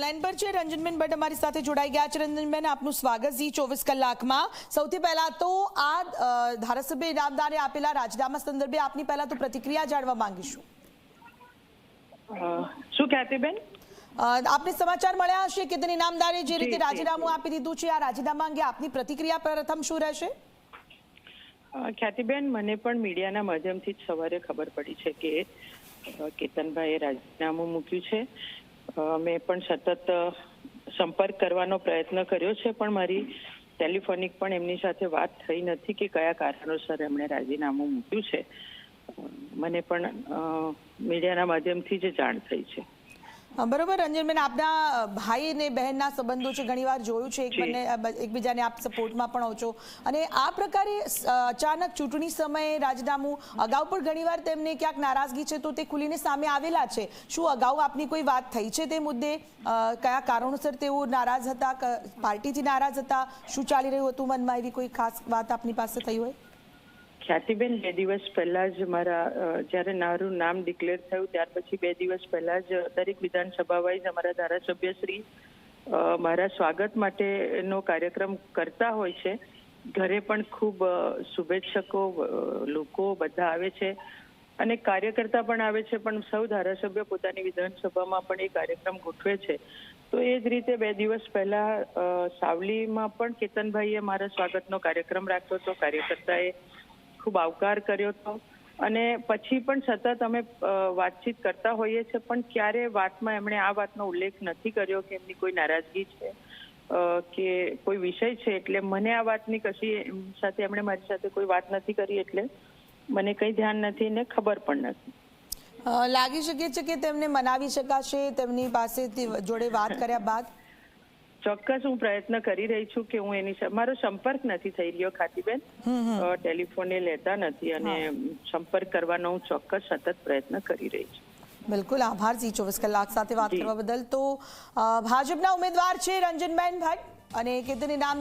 Line પર છે રંજનબેન ભટ્ટ અમારી સાથે જોડાઈ ગયા છે. રંજનબેન આપનું સ્વાગત જી ચોવીસ કલાકમાં. સૌથી પહેલા તો આ ધારાસભ્ય ઇનામદારે આપેલા રાજીનામા સંદર્ભે આપની પહેલા તો પ્રતિક્રિયા જાણવા માંગીશું. શું ખ્યાતિબેન બેન? આપને સમાચાર મળ્યા હશે કે તેના ઇનામદારે જે રીતે રાજીનામું આપી દીધું છે આ રાજીનામા અંગે આપની પ્રતિક્રિયા પ્રથમ શું રહેશે? ખ્યાતિબેન મને પણ મીડિયાના માધ્યમથી જ સવારે ખબર પડી છે કે કેતનભાઈએ રાજીનામું મૂક્યું છે. મેં પણ સતત સંપર્ક કરવાનો પ્રયત્ન કર્યો છે, પણ મારી ટેલિફોનિક પણ એમની સાથે વાત થઈ નથી કે કયા કારણોસર એમણે રાજીનામું મૂક્યું છે. મને પણ મીડિયાના માધ્યમથી જ જાણ થઈ છે. બરોબર. રંજનબેન આપના ભાઈ અને બહેનના સંબંધો છે ઘણીવાર જોયું છે એક બંને એકબીજાને આપ સપોર્ટમાં પણ હો છો. અને આ પ્રકારે અચાનક ચૂંટણી સમયે રાજીનામું અગાઉ પણ ઘણીવાર તેમને ક્યાંક નારાજગી છે તો તે ખુલીને સામે આવેલા છે. શું અગાઉ આપની કોઈ વાત થઈ છે તે મુદ્દે? કયા કારણોસર તેઓ નારાજ હતા? પાર્ટીથી નારાજ હતા? શું ચાલી રહ્યું હતું મનમાં? એવી કોઈ ખાસ વાત આપની પાસે થઈ હોય? ખ્યાતિબેન, બે દિવસ પહેલા જ મારા જ્યારે મારું નામ ડિક્લેર થયું, ત્યાર પછી બે દિવસ પહેલા જ દરેક વિધાનસભા વાઇઝ અમારા ધારાસભ્ય શ્રી મારા સ્વાગત માટેનો કાર્યક્રમ કરતા હોય છે. ઘરે પણ ખૂબ શુભેચ્છકો લોકો બધા આવે છે. અને કાર્યકર્તા પણ આવે છે, પણ સૌ ધારાસભ્ય પોતાની વિધાનસભામાં પણ એ કાર્યક્રમ ગોઠવે છે. તો એ જ રીતે બે દિવસ પહેલા સાવલીમાં પણ કેતનભાઈએ મારા સ્વાગતનો કાર્યક્રમ રાખ્યો હતો. કાર્યકર્તાએ ખૂબ આવકાર કર્યો હતો અને પછી પણ સતત અમે વાતચીત કરતા હોઈએ છીએ, પણ ક્યારે વાતમાં એમણે આ વાતનો ઉલ્લેખ નથી કર્યો કે એમની કોઈ નારાજગી છે કે કોઈ વિષય છે, એટલે મને આ વાતની કશી સાથે એમણે મારી સાથે કોઈ વાત નથી કરી, એટલે મને કંઈ ધ્યાન નથી ને ખબર પણ નથી. લાગી શકે છે કે તેમને મનાવી શકાશે, તેમની પાસેથી જોડે વાત કર્યા બાદ? ચોક્કસ હું પ્રયત્ન કરી રહી છું કે હું એની મારો સંપર્ક નથી થઈ રહ્યો ખાતીબેન. ટેલિફોને લેતા નથી અને સંપર્ક કરવાનો હું ચોક્કસ સતત પ્રયત્ન કરી રહી છું. બિલકુલ આભાર જી. ચોવીસ કલાક સાથે વાત કરવા બદલ તો ભાજપના ઉમેદવાર છે રંજનબેન ભટ્ટ અને કેતન ઇનામદાર